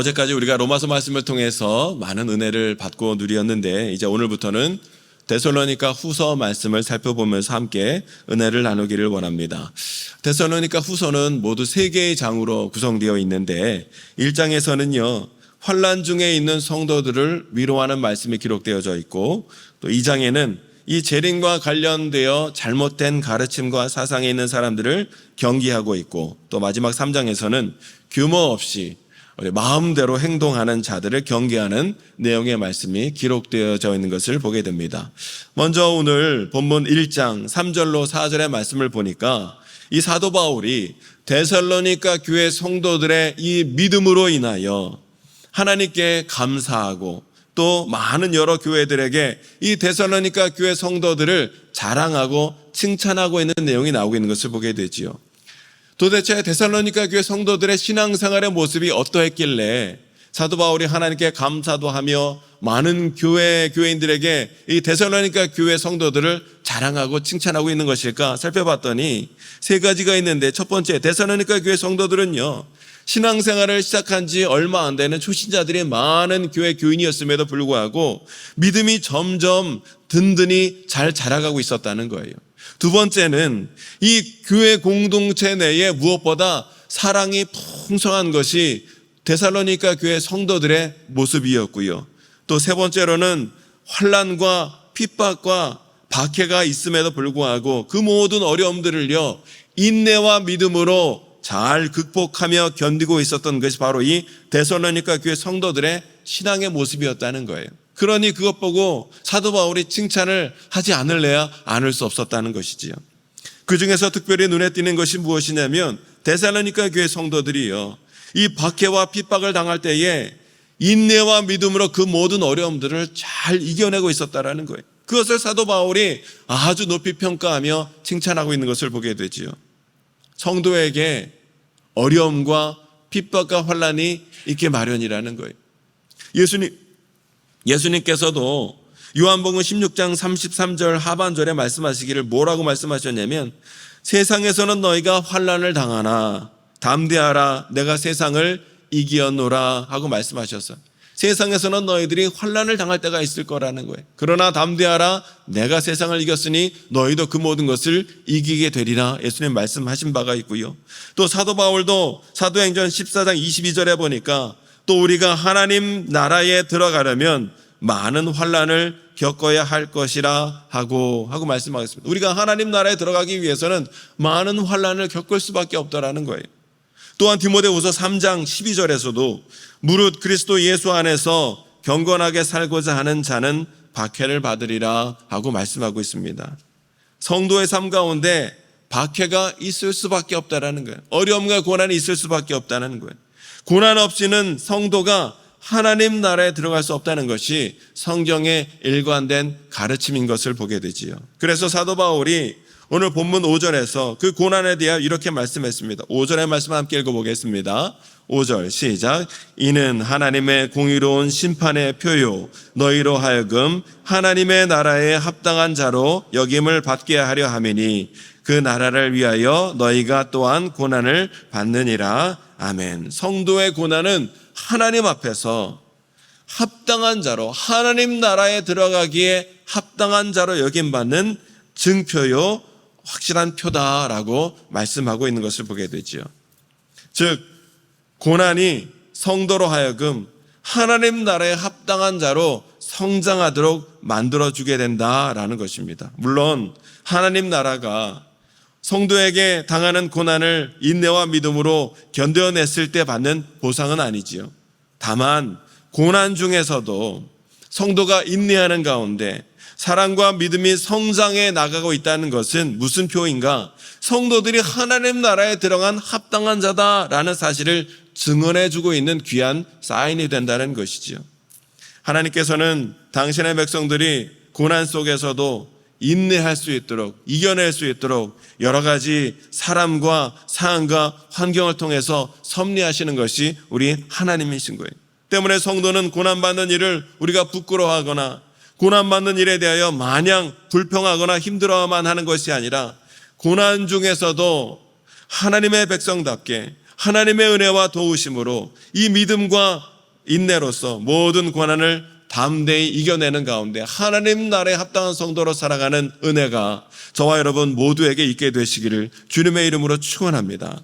어제까지 우리가 로마서 말씀을 통해서 많은 은혜를 받고 누리었는데 이제 오늘부터는 데살로니가 후서 말씀을 살펴보면서 함께 은혜를 나누기를 원합니다. 데살로니가 후서는 모두 세 개의 장으로 구성되어 있는데 1장에서는요. 환란 중에 있는 성도들을 위로하는 말씀이 기록되어져 있고 또 2장에는 이 재림과 관련되어 잘못된 가르침과 사상에 있는 사람들을 경기하고 있고 또 마지막 3장에서는 규모 없이 마음대로 행동하는 자들을 경계하는 내용의 말씀이 기록되어져 있는 것을 보게 됩니다. 먼저 오늘 본문 1장 3절로 4절의 말씀을 보니까 이 사도 바울이 데살로니가 교회 성도들의 이 믿음으로 인하여 하나님께 감사하고 또 많은 여러 교회들에게 이 데살로니가 교회 성도들을 자랑하고 칭찬하고 있는 내용이 나오고 있는 것을 보게 되지요. 도대체 데살로니가 교회 성도들의 신앙생활의 모습이 어떠했길래 사도 바울이 하나님께 감사도 하며 많은 교회 교회인들에게 이 데살로니가 교회 성도들을 자랑하고 칭찬하고 있는 것일까 살펴봤더니 세 가지가 있는데 첫 번째 데살로니가 교회 성도들은요 신앙생활을 시작한 지 얼마 안 되는 초신자들이 많은 교회 교인이었음에도 불구하고 믿음이 점점 든든히 잘 자라가고 있었다는 거예요. 두 번째는 이 교회 공동체 내에 무엇보다 사랑이 풍성한 것이 데살로니가 교회 성도들의 모습이었고요. 또 세 번째로는 환란과 핍박과 박해가 있음에도 불구하고 그 모든 어려움들을요 인내와 믿음으로 잘 극복하며 견디고 있었던 것이 바로 이 데살로니가 교회 성도들의 신앙의 모습이었다는 거예요. 그러니 그것 보고 사도 바울이 칭찬을 하지 않을래야 않을 수 없었다는 것이지요. 그 중에서 특별히 눈에 띄는 것이 무엇이냐면 데살로니가 교회 성도들이요. 이 박해와 핍박을 당할 때에 인내와 믿음으로 그 모든 어려움들을 잘 이겨내고 있었다라는 거예요. 그것을 사도 바울이 아주 높이 평가하며 칭찬하고 있는 것을 보게 되지요. 성도에게 어려움과 핍박과 환란이 있게 마련이라는 거예요. 예수님 예수님께서도 요한복음 16장 33절 하반절에 말씀하시기를 뭐라고 말씀하셨냐면 세상에서는 너희가 환란을 당하나 담대하라 내가 세상을 이기었노라 하고 말씀하셨어요. 세상에서는 너희들이 환란을 당할 때가 있을 거라는 거예요. 그러나 담대하라 내가 세상을 이겼으니 너희도 그 모든 것을 이기게 되리라 예수님 말씀하신 바가 있고요. 또 사도 바울도 사도행전 14장 22절에 보니까 또 우리가 하나님 나라에 들어가려면 많은 환란을 겪어야 할 것이라 하고 하고 말씀하겠습니다. 우리가 하나님 나라에 들어가기 위해서는 많은 환란을 겪을 수밖에 없다라는 거예요. 또한 디모데후서 3장 12절에서도 무릇 그리스도 예수 안에서 경건하게 살고자 하는 자는 박해를 받으리라 하고 말씀하고 있습니다. 성도의 삶 가운데 박해가 있을 수밖에 없다라는 거예요. 어려움과 고난이 있을 수밖에 없다는 거예요. 고난 없이는 성도가 하나님 나라에 들어갈 수 없다는 것이 성경의 일관된 가르침인 것을 보게 되지요. 그래서 사도 바울이 오늘 본문 5절에서 그 고난에 대하여 이렇게 말씀했습니다. 5절의 말씀 함께 읽어보겠습니다. 5절 시작. 이는 하나님의 공의로운 심판의 표요. 너희로 하여금 하나님의 나라에 합당한 자로 역임을 받게 하려 함이니 그 나라를 위하여 너희가 또한 고난을 받느니라. 아멘. 성도의 고난은 하나님 앞에서 합당한 자로 하나님 나라에 들어가기에 합당한 자로 여김받는 증표요 확실한 표다라고 말씀하고 있는 것을 보게 되지요. 즉 고난이 성도로 하여금 하나님 나라에 합당한 자로 성장하도록 만들어 주게 된다라는 것입니다. 물론 하나님 나라가 성도에게 당하는 고난을 인내와 믿음으로 견뎌냈을 때 받는 보상은 아니지요. 다만 고난 중에서도 성도가 인내하는 가운데 사랑과 믿음이 성장해 나가고 있다는 것은 무슨 표인가? 성도들이 하나님 나라에 들어간 합당한 자다라는 사실을 증언해 주고 있는 귀한 사인이 된다는 것이지요. 하나님께서는 당신의 백성들이 고난 속에서도 인내할 수 있도록 이겨낼 수 있도록 여러 가지 사람과 상황과 환경을 통해서 섭리하시는 것이 우리 하나님이신 거예요. 때문에 성도는 고난받는 일을 우리가 부끄러워하거나 고난받는 일에 대하여 마냥 불평하거나 힘들어만 하는 것이 아니라 고난 중에서도 하나님의 백성답게 하나님의 은혜와 도우심으로 이 믿음과 인내로서 모든 고난을 담대히 이겨내는 가운데 하나님 나라에 합당한 성도로 살아가는 은혜가 저와 여러분 모두에게 있게 되시기를 주님의 이름으로 축원합니다.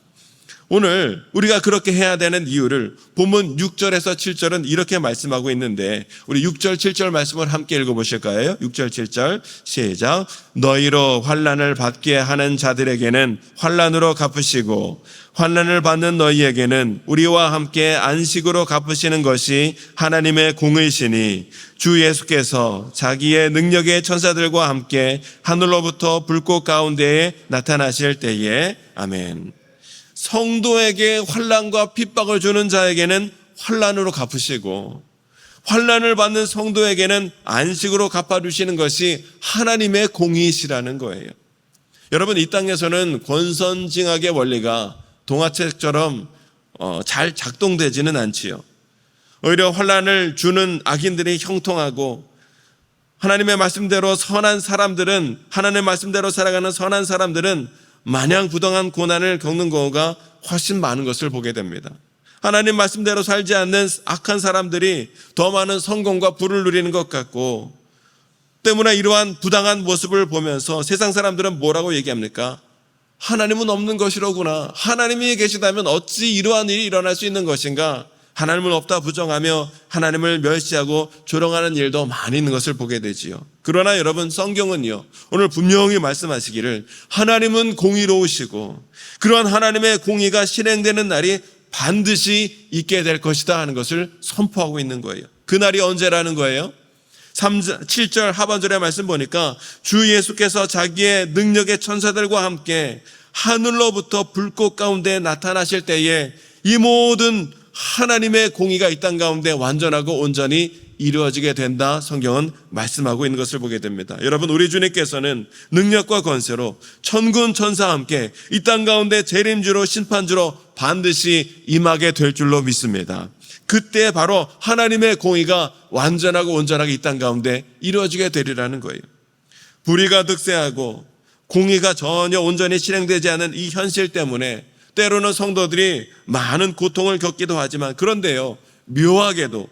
오늘 우리가 그렇게 해야 되는 이유를 본문 6절에서 7절은 이렇게 말씀하고 있는데 우리 6절 7절 말씀을 함께 읽어 보실까요? 6절 7절 시작 너희로 환난을 받게 하는 자들에게는 환난으로 갚으시고 환난을 받는 너희에게는 우리와 함께 안식으로 갚으시는 것이 하나님의 공의시니 주 예수께서 자기의 능력의 천사들과 함께 하늘로부터 불꽃 가운데에 나타나실 때에 아멘. 성도에게 환란과 핍박을 주는 자에게는 환란으로 갚으시고 환란을 받는 성도에게는 안식으로 갚아 주시는 것이 하나님의 공의시라는 거예요. 여러분 이 땅에서는 권선징악의 원리가 동화책처럼 어, 잘 작동되지는 않지요. 오히려 환란을 주는 악인들이 형통하고 하나님의 말씀대로 선한 사람들은 하나님의 말씀대로 살아가는 선한 사람들은 마냥 부당한 고난을 겪는 경우가 훨씬 많은 것을 보게 됩니다. 하나님 말씀대로 살지 않는 악한 사람들이 더 많은 성공과 부를 누리는 것 같고 때문에 이러한 부당한 모습을 보면서 세상 사람들은 뭐라고 얘기합니까? 하나님은 없는 것이로구나. 하나님이 계시다면 어찌 이러한 일이 일어날 수 있는 것인가? 하나님은 없다 부정하며 하나님을 멸시하고 조롱하는 일도 많이 있는 것을 보게 되지요. 그러나 여러분 성경은요. 오늘 분명히 말씀하시기를 하나님은 공의로우시고 그러한 하나님의 공의가 실행되는 날이 반드시 있게 될 것이다 하는 것을 선포하고 있는 거예요. 그 날이 언제라는 거예요? 3, 7절 하반절의 말씀 보니까 주 예수께서 자기의 능력의 천사들과 함께 하늘로부터 불꽃 가운데 나타나실 때에 이 모든 하나님의 공의가 이 땅 가운데 완전하고 온전히 이루어지게 된다. 성경은 말씀하고 있는 것을 보게 됩니다. 여러분, 우리 주님께서는 능력과 권세로 천군 천사와 함께 이 땅 가운데 재림주로 심판주로 반드시 임하게 될 줄로 믿습니다. 그때 바로 하나님의 공의가 완전하고 온전하게 이 땅 가운데 이루어지게 되리라는 거예요. 불의가 득세하고 공의가 전혀 온전히 실행되지 않은 이 현실 때문에 때로는 성도들이 많은 고통을 겪기도 하지만 그런데요, 묘하게도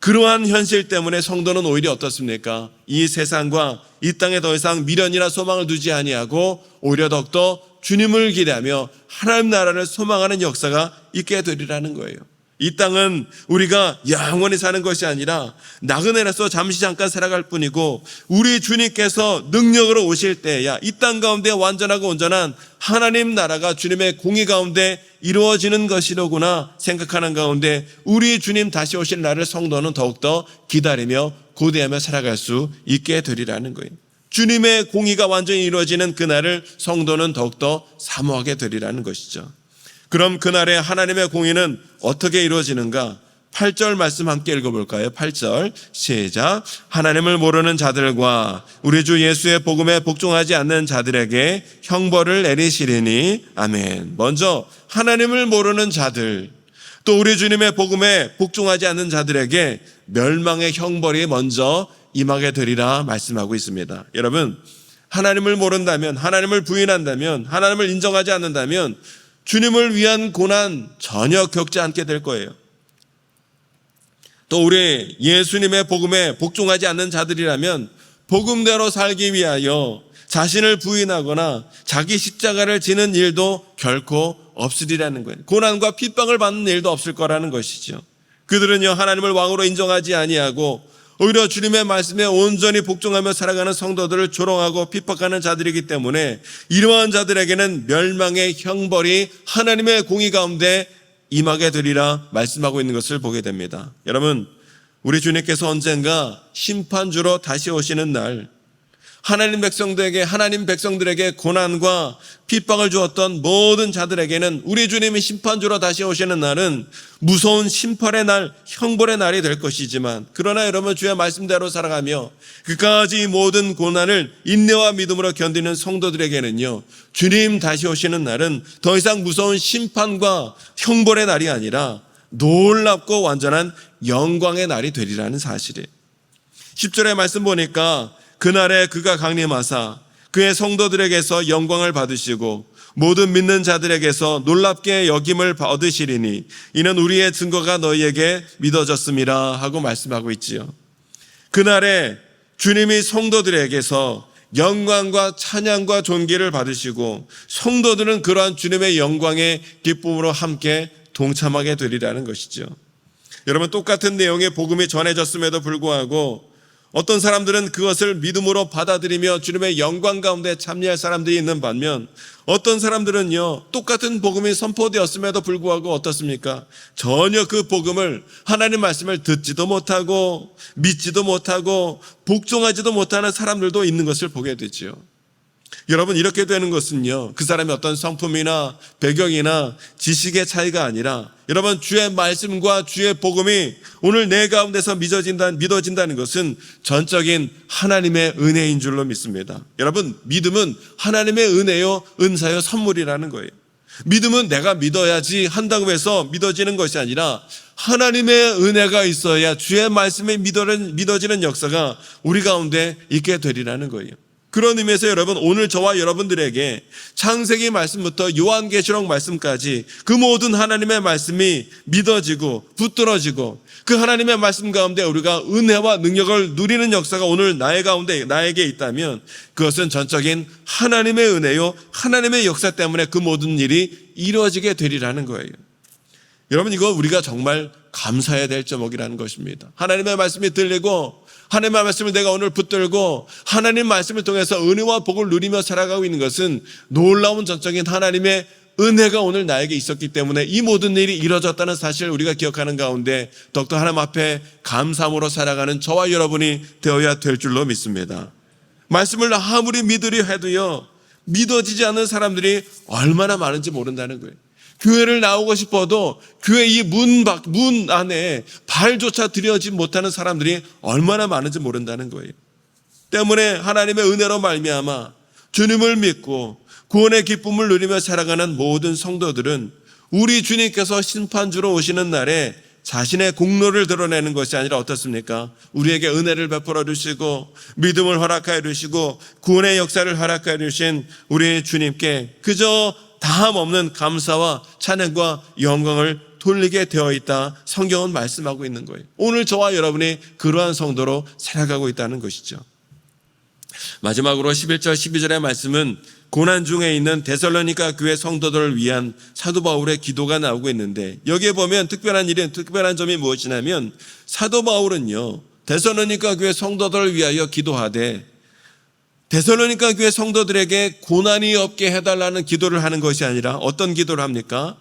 그러한 현실 때문에 성도는 오히려 어떻습니까? 이 세상과 이 땅에 더 이상 미련이나 소망을 두지 아니하고 오히려 더욱더 주님을 기대하며 하나님 나라를 소망하는 역사가 있게 되리라는 거예요. 이 땅은 우리가 영원히 사는 것이 아니라 나그네로서 잠시 잠깐 살아갈 뿐이고 우리 주님께서 능력으로 오실 때야 이 땅 가운데 완전하고 온전한 하나님 나라가 주님의 공의 가운데 이루어지는 것이로구나 생각하는 가운데 우리 주님 다시 오실 날을 성도는 더욱더 기다리며 고대하며 살아갈 수 있게 되리라는 거예요. 주님의 공의가 완전히 이루어지는 그날을 성도는 더욱더 사모하게 되리라는 것이죠. 그럼 그날에 하나님의 공의는 어떻게 이루어지는가? 8절 말씀 함께 읽어볼까요? 8절. 시작. 하나님을 모르는 자들과 우리 주 예수의 복음에 복종하지 않는 자들에게 형벌을 내리시리니. 아멘. 먼저 하나님을 모르는 자들 또 우리 주님의 복음에 복종하지 않는 자들에게 멸망의 형벌이 먼저 임하게 되리라 말씀하고 있습니다. 여러분 하나님을 모른다면 하나님을 부인한다면 하나님을 인정하지 않는다면 주님을 위한 고난 전혀 겪지 않게 될 거예요. 또 우리 예수님의 복음에 복종하지 않는 자들이라면 복음대로 살기 위하여 자신을 부인하거나 자기 십자가를 지는 일도 결코 없으리라는 거예요. 고난과 핍박을 받는 일도 없을 거라는 것이죠. 그들은요 하나님을 왕으로 인정하지 아니하고 오히려 주님의 말씀에 온전히 복종하며 살아가는 성도들을 조롱하고 핍박하는 자들이기 때문에 이러한 자들에게는 멸망의 형벌이 하나님의 공의 가운데 임하게 되리라 말씀하고 있는 것을 보게 됩니다. 여러분, 우리 주님께서 언젠가 심판주로 다시 오시는 날 하나님 백성들에게 하나님 백성들에게 고난과 핍박을 주었던 모든 자들에게는 우리 주님이 심판주로 다시 오시는 날은 무서운 심판의 날, 형벌의 날이 될 것이지만 그러나 여러분 주의 말씀대로 살아가며 그까지 모든 고난을 인내와 믿음으로 견디는 성도들에게는요 주님 다시 오시는 날은 더 이상 무서운 심판과 형벌의 날이 아니라 놀랍고 완전한 영광의 날이 되리라는 사실이에요. 10절의 말씀 보니까 그날에 그가 강림하사 그의 성도들에게서 영광을 받으시고 모든 믿는 자들에게서 놀랍게 여김을 얻으시리니 이는 우리의 증거가 너희에게 믿어졌음이라 하고 말씀하고 있지요. 그날에 주님이 성도들에게서 영광과 찬양과 존귀를 받으시고 성도들은 그러한 주님의 영광의 기쁨으로 함께 동참하게 되리라는 것이죠. 여러분 똑같은 내용의 복음이 전해졌음에도 불구하고 어떤 사람들은 그것을 믿음으로 받아들이며 주님의 영광 가운데 참여할 사람들이 있는 반면 어떤 사람들은요 똑같은 복음이 선포되었음에도 불구하고 어떻습니까? 전혀 그 복음을 하나님 말씀을 듣지도 못하고 믿지도 못하고 복종하지도 못하는 사람들도 있는 것을 보게 되지요. 여러분 이렇게 되는 것은요 그 사람의 어떤 성품이나 배경이나 지식의 차이가 아니라 여러분 주의 말씀과 주의 복음이 오늘 내 가운데서 믿어진다, 믿어진다는 것은 전적인 하나님의 은혜인 줄로 믿습니다. 여러분 믿음은 하나님의 은혜요 은사요 선물이라는 거예요. 믿음은 내가 믿어야지 한다고 해서 믿어지는 것이 아니라 하나님의 은혜가 있어야 주의 말씀에 믿어지는 역사가 우리 가운데 있게 되리라는 거예요. 그런 의미에서 여러분 오늘 저와 여러분들에게 창세기 말씀부터 요한계시록 말씀까지 그 모든 하나님의 말씀이 믿어지고 붙들어지고 그 하나님의 말씀 가운데 우리가 은혜와 능력을 누리는 역사가 오늘 나의 가운데 나에게 있다면 그것은 전적인 하나님의 은혜요 하나님의 역사 때문에 그 모든 일이 이루어지게 되리라는 거예요. 여러분 이거 우리가 정말 감사해야 될 제목이라는 것입니다. 하나님의 말씀이 들리고 하나님의 말씀을 내가 오늘 붙들고 하나님 말씀을 통해서 은혜와 복을 누리며 살아가고 있는 것은 놀라운 전적인 하나님의 은혜가 오늘 나에게 있었기 때문에 이 모든 일이 이루어졌다는 사실을 우리가 기억하는 가운데 더욱더 하나님 앞에 감사함으로 살아가는 저와 여러분이 되어야 될 줄로 믿습니다. 말씀을 아무리 믿으려 해도요, 믿어지지 않는 사람들이 얼마나 많은지 모른다는 거예요. 교회를 나오고 싶어도 교회 이 문 밖, 문 안에 발조차 들여지 못하는 사람들이 얼마나 많은지 모른다는 거예요. 때문에 하나님의 은혜로 말미암아 주님을 믿고 구원의 기쁨을 누리며 살아가는 모든 성도들은 우리 주님께서 심판주로 오시는 날에 자신의 공로를 드러내는 것이 아니라 어떻습니까? 우리에게 은혜를 베풀어 주시고 믿음을 허락하여 주시고 구원의 역사를 허락하여 주신 우리 주님께 그저 다함 없는 감사와 찬양과 영광을 돌리게 되어 있다. 성경은 말씀하고 있는 거예요. 오늘 저와 여러분이 그러한 성도로 살아가고 있다는 것이죠. 마지막으로 11절 12절의 말씀은 고난 중에 있는 데살로니가 교회 성도들을 위한 사도 바울의 기도가 나오고 있는데 여기에 보면 특별한 일은 특별한 점이 무엇이냐면 사도 바울은요 데살로니가 교회 성도들을 위하여 기도하되 데살로니가 교회 성도들에게 고난이 없게 해달라는 기도를 하는 것이 아니라 어떤 기도를 합니까?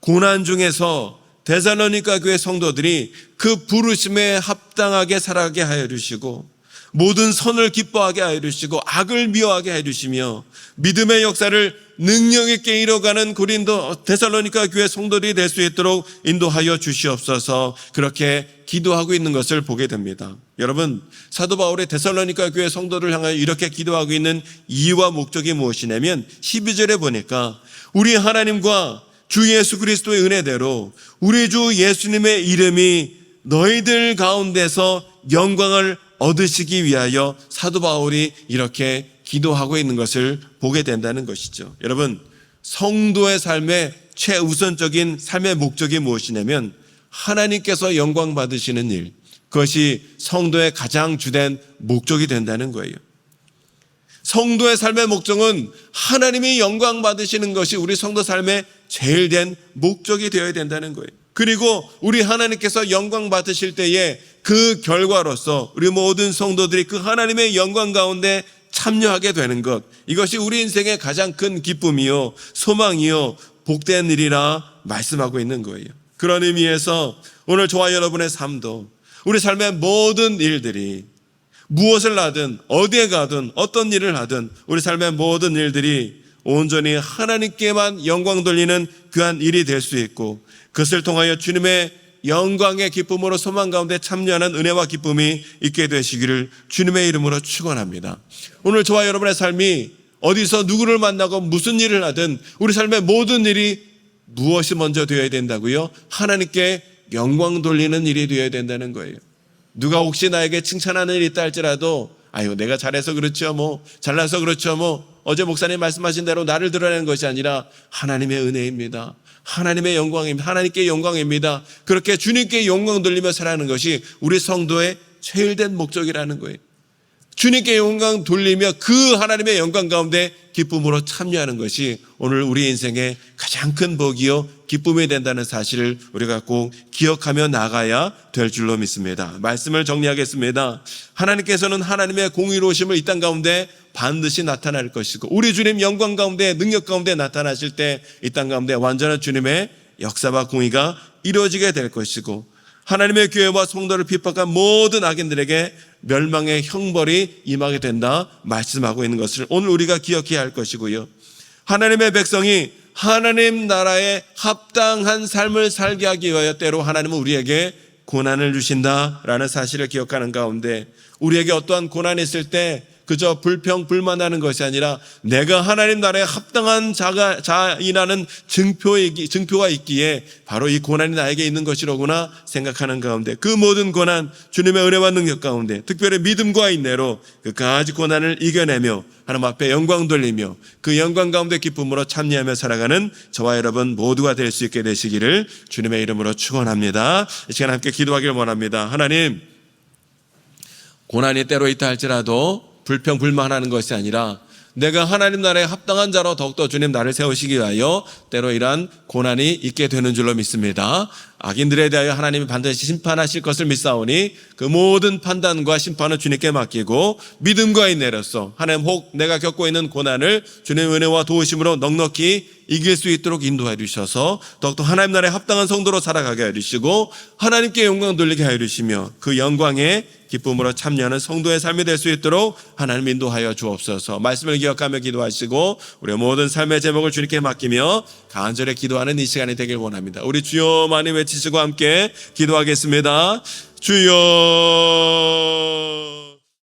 고난 중에서 데살로니가 교회 성도들이 그 부르심에 합당하게 살아가게 하여 주시고 모든 선을 기뻐하게 하여 주시고 악을 미워하게 해 주시며 믿음의 역사를 능력 있게 이뤄가는 고린도 데살로니가 교회 성도들이 될 수 있도록 인도하여 주시옵소서 그렇게 기도하고 있는 것을 보게 됩니다. 여러분 사도 바울의 데살로니가 교회 성도를 향하여 이렇게 기도하고 있는 이유와 목적이 무엇이냐면 12절에 보니까 우리 하나님과 주 예수 그리스도의 은혜대로 우리 주 예수님의 이름이 너희들 가운데서 영광을 얻으시기 위하여 사도 바울이 이렇게 기도하고 있는 것을 보게 된다는 것이죠. 여러분, 성도의 삶의 최우선적인 삶의 목적이 무엇이냐면 하나님께서 영광 받으시는 일, 그것이 성도의 가장 주된 목적이 된다는 거예요. 성도의 삶의 목적은 하나님이 영광 받으시는 것이 우리 성도 삶의 제일 된 목적이 되어야 된다는 거예요. 그리고 우리 하나님께서 영광 받으실 때에 그 결과로서 우리 모든 성도들이 그 하나님의 영광 가운데 참여하게 되는 것. 이것이 우리 인생의 가장 큰 기쁨이요, 소망이요, 복된 일이라 말씀하고 있는 거예요. 그런 의미에서 오늘 저와 여러분의 삶도 우리 삶의 모든 일들이 무엇을 하든 어디에 가든 어떤 일을 하든 우리 삶의 모든 일들이 온전히 하나님께만 영광 돌리는 귀한 일이 될 수 있고 그것을 통하여 주님의 영광의 기쁨으로 소망 가운데 참여하는 은혜와 기쁨이 있게 되시기를 주님의 이름으로 축원합니다. 오늘 저와 여러분의 삶이 어디서 누구를 만나고 무슨 일을 하든 우리 삶의 모든 일이 무엇이 먼저 되어야 된다고요? 하나님께 영광 돌리는 일이 되어야 된다는 거예요. 누가 혹시 나에게 칭찬하는 일이 있다 할지라도 아유, 내가 잘해서 그렇죠. 뭐, 잘나서 그렇죠. 뭐, 어제 목사님 말씀하신 대로 나를 드러내는 것이 아니라 하나님의 은혜입니다. 하나님의 영광입니다. 하나님께 영광입니다. 그렇게 주님께 영광 돌리며 살아가는 것이 우리 성도의 최일된 목적이라는 거예요. 주님께 영광 돌리며 그 하나님의 영광 가운데 기쁨으로 참여하는 것이 오늘 우리 인생의 가장 큰 복이요 기쁨이 된다는 사실을 우리가 꼭 기억하며 나가야 될 줄로 믿습니다. 말씀을 정리하겠습니다. 하나님께서는 하나님의 공의로우심을 이 땅 가운데 반드시 나타날 것이고 우리 주님 영광 가운데 능력 가운데 나타나실 때 이 땅 가운데 완전한 주님의 역사와 공의가 이루어지게 될 것이고 하나님의 교회와 성도를 핍박한 모든 악인들에게 멸망의 형벌이 임하게 된다 말씀하고 있는 것을 오늘 우리가 기억해야 할 것이고요. 하나님의 백성이 하나님 나라에 합당한 삶을 살게 하기 위하여 때로 하나님은 우리에게 고난을 주신다라는 사실을 기억하는 가운데 우리에게 어떠한 고난이 있을 때 그저 불평 불만하는 것이 아니라 내가 하나님 나라에 합당한 자가 자이라는 증표이기 증표가 있기에 바로 이 고난이 나에게 있는 것이로구나 생각하는 가운데 그 모든 고난 주님의 은혜와 능력 가운데 특별히 믿음과 인내로 그까지 고난을 이겨내며 하나님 앞에 영광 돌리며 그 영광 가운데 기쁨으로 참여하며 살아가는 저와 여러분 모두가 될 수 있게 되시기를 주님의 이름으로 축원합니다. 이 시간 함께 기도하길 원합니다. 하나님 고난이 때로 있다 할지라도 불평 불만하는 것이 아니라 내가 하나님 나라에 합당한 자로 더욱더 주님 나를 세우시기 위하여 때로 이러한 고난이 있게 되는 줄로 믿습니다. 악인들에 대하여 하나님이 반드시 심판하실 것을 믿사오니 그 모든 판단과 심판은 주님께 맡기고 믿음과 인내로서 하나님 혹 내가 겪고 있는 고난을 주님의 은혜와 도우심으로 넉넉히 이길 수 있도록 인도해 주셔서 더욱더 하나님 나라에 합당한 성도로 살아가게 해 주시고 하나님께 영광 돌리게 해 주시며 그 영광에 기쁨으로 참여하는 성도의 삶이 될 수 있도록 하나님 인도하여 주옵소서. 말씀을 기억하며 기도하시고 우리 모든 삶의 제목을 주님께 맡기며 간절히 기도하는 이 시간이 되길 원합니다. 우리 주여 많이 외치시고 함께 기도하겠습니다. 주여